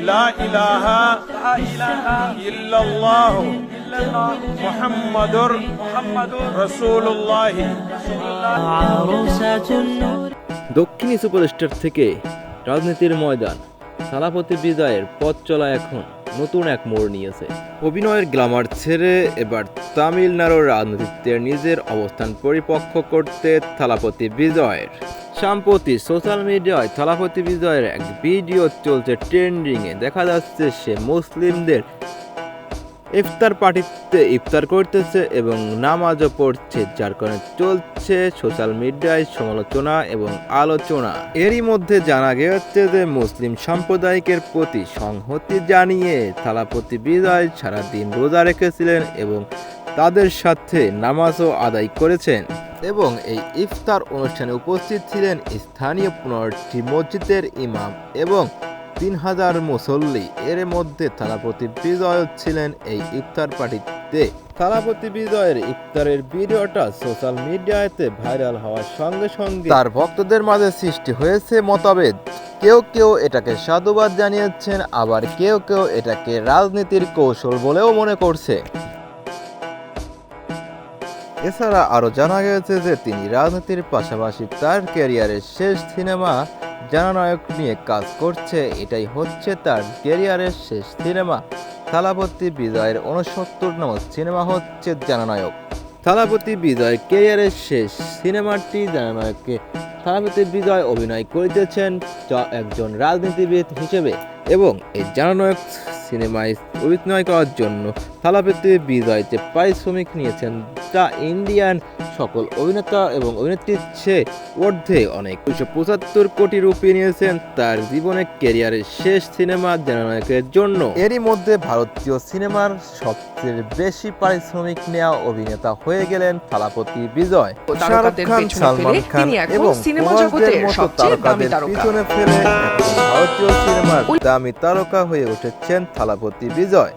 لا إله إلا الله محمد رسول الله عروسة النور দক্ষিণী সুপারস্টার থেকে রাজনীতির ময়দান সালাপতি বিজয়ের পথ চলা এখন নতুন এক মোড় নিয়েছে। অভিনয়ের গ্লামার ছেড়ে এবার তামিলনাড়ুর রাজনীতিতে নিজের অবস্থান পরিপক্ষ করতে থালাপতি বিজয়ের। সম্প্রতি সোশ্যাল মিডিয়ায় থালাপতি বিজয়ের এক ভিডিও চলছে ট্রেন্ডিংয়ে। দেখা যাচ্ছে সে মুসলিমদের ইফতার পার্টিতে ইফতার করতেছে এবং নামাজও পড়ছে, যার কারণে চলছে সোশ্যাল মিডিয়ায় সমালোচনা এবং আলোচনা। এরই মধ্যে জানা গেছে যে মুসলিম সাম্প্রদায়িকের প্রতি সংহতি জানিয়ে থালাপতি বিজয় সারাদিন রোজা রেখেছিলেন এবং তাদের সাথে নামাজও আদায় করেছেন এবং এই ইফতার অনুষ্ঠানে উপস্থিত ছিলেন স্থানীয় পনেরোটি মসজিদের ইমাম এবং তিন হাজার মুসল্লি। এর মধ্যে থালাপতি বিজয় ছিলেন এই ইফতার পার্টিতে। থালাপতি বিজয়ের ইফতারের ভিডিওটা সোশ্যাল মিডিয়াতে ভাইরাল হওয়ার সঙ্গে সঙ্গে তার ভক্তদের মাঝে সৃষ্টি হয়েছে মতভেদ। কেউ কেউ এটাকে সাধুবাদ জানিয়েছেন, আবার কেউ কেউ এটাকে রাজনীতির কৌশল বলেও মনে করছে। এছাড়া আরও জানা গেছে যে তিনি রাজনীতির পাশাপাশি তার ক্যারিয়ারের শেষ সিনেমা জানানায়ক নিয়ে কাজ করছে, এটাই হচ্ছে তার ক্যারিয়ারের শেষ সিনেমা। থালাপতি বিজয়ের উনসত্তর নম্বর সিনেমা হচ্ছে জননায়ক। থালাপতি বিজয় ক্যারিয়ারের শেষ সিনেমাটি জননায়ককে থালাপতি বিজয় অভিনয় করিতেছেন একজন রাজনীতিবিদ হিসেবে। এবং এই জানানায়ক সিনেমায় অভিনয় করার জন্য থালাপতি বিজয় যে পারিশ্রমিক নিয়েছেন তা ইন্ডিয়ান সকল অভিনেতা এবং অভিনেত্রীর চেয়ে ঊর্ধ্বে অনেক। দুশো পঁচাত্তর কোটি রুপি নিয়েছেন তার জীবনের ক্যারিয়ারের শেষ সিনেমা জননায়কের জন্য। এরই মধ্যে ভারতীয় সিনেমার সবচেয়ে বেশি পারিশ্রমিক নেওয়া অভিনেতা হয়ে গেলেন থালাপতি বিজয়। তারকাদের পেছনে ফেলে তিনি এখন সিনেমা জগতের মতো সবচেয়ে দামি তারকাদের তারকা। পিছনে ফেলে ভারতীয় দামি তারকা হয়ে উঠেছেন থালাপতি বিজয়।